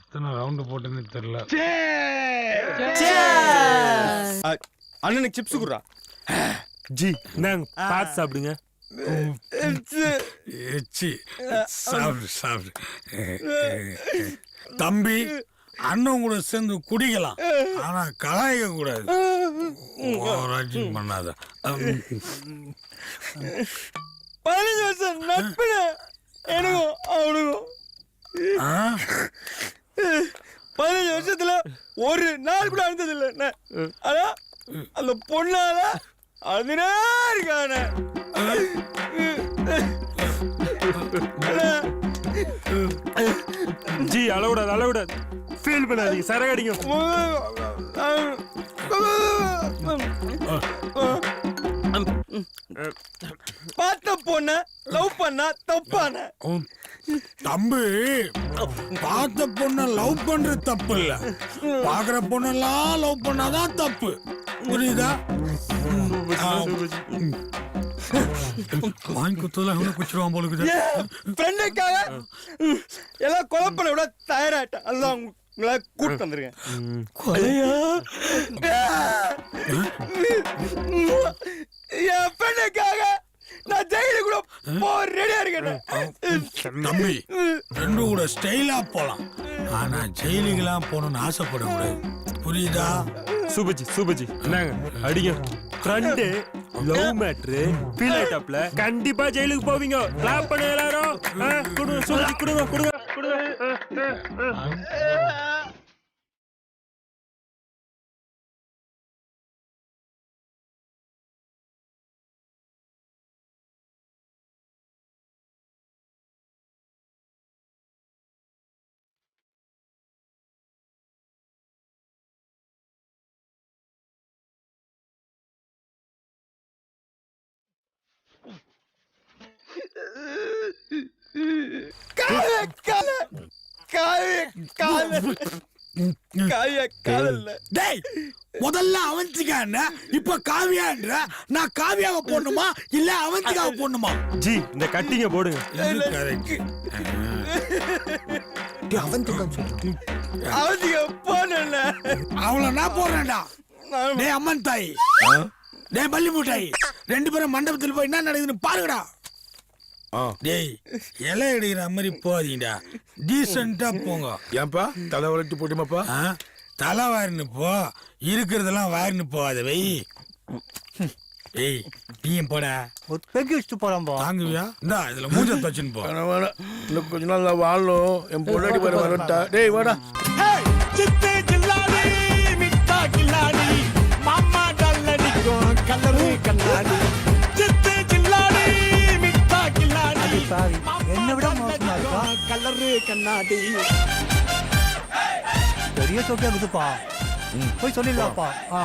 எத்தனை ரவுண்டு போட்டுன்னு தெரியல. அண்ணனுக்கு சிப்ஸ் குடுறா. ஜி இந்தாங்க பார்த்து சாப்பிடுங்க. எச்சி சாப்பிடு சாப்பிடு. தம்பி அண்ணன் கூட சேர்ந்து குடிக்கலாம். ஆனா கலாய்க்க கூடாது. ஓவராக்ஷன் பண்ணாத. பதினஞ்சு வருஷம் நட்புல எனக்கும் அவனுக்கும் ஆ? பதினஞ்சு வருஷத்துல ஒரு அழுந்தது இல்லை ஆனா அந்த பொண்ணால அதுனே இருக்கான ஜி அளவிடாது அளவிடாது. ஃபீல் பண்ணாதீங்க சரகடிங்க. பார்த்த பொண்ண லவ் பண்ணா தப்பான. தம்பி பார்த்த பொண்ண லவ் பண்றது தப்பு இல்ல பாக்குற பொண்ணெல்லாம் லவ் பண்ணாதான் தப்பு. புரியுதா. வாங்கி குத்துதெல்லாம் எவ்வளவு குச்சிருவான் போல இருக்குது. ஃப்ரெண்டுக்காக எல்லாம் கொலை பண்ண விட உங்களை கூட்டு வந்திருக்கேன். கொலையா? ஃப்ரெண்டுக்காக நான் ஜெயிலு கூட போ ரெடியா இருக்கேன் தம்பி. ரெண்டு கூட ஸ்டைலா போலாம். ஆனா ஜெயிலுக்கெல்லாம் போகணும்னு ஆசைப்படக்கூடாது. புரியுதா? சூப்பர்ஜி சூப்பர்ஜி என்னங்க? அடிங்க. ஃப்ரெண்டு லவ் மேட்ரு ஃபீல் ஆயிட்டாப்ல கண்டிப்பா ஜெயிலுக்கு போவீங்க. கிளாப் பண்ண எல்லாரும். கொடுங்க சூப்பர்ஜி கொடுங்க கொடுங்க. கொடுங்க முதல்ல அவந்திகான்னா இப்ப காவியான்ற நான் காவியாவை போடணுமா? இல்ல அவந்திகாவை போடணுமா? ஜி இந்த கட்டிங்க போடுங்க அவதிக போனல அவளை நான் போடுறேன்டா. டேய் அம்மன் தாய். டேய் பள்ளி மூட்டாய் ரெண்டு பேரும் மண்டபத்தில் போய் என்ன நடக்குதுன்னு பாருங்கடா. டேய் இலை எடுக்கிற மாதிரி போதீங்கடா டீசெண்டா போங்க. ஏன்பா? தலை வளர்ச்சி போட்டுமாப்பா? ஆ? தலை வாரின்னு போ. இருக்கிறதெல்லாம் வாரின்னு போகாத வை. ஏய் நீயும் போடா. ஒரு பெக்கி வச்சுட்டு போறான்பா தாங்குவியா? இந்தா இதுல மூஞ்ச தச்சுன்னு போ. வேணாம் இன்னும் கொஞ்ச நாள் நான் வாழணும். என் பொண்டாட்டி பாரு வரட்டா. டேய் வாடா. சித்து கில்லாடி மிட்டா கில்லாடி மாமா டல்லடிக்கும் கல்லறு கண்ணாடி. கல்லறு கண்ணாடி பெரிய சோக்கியா இருக்குதுப்பா போய் சொல்லிடலாம்ப்பா ஆ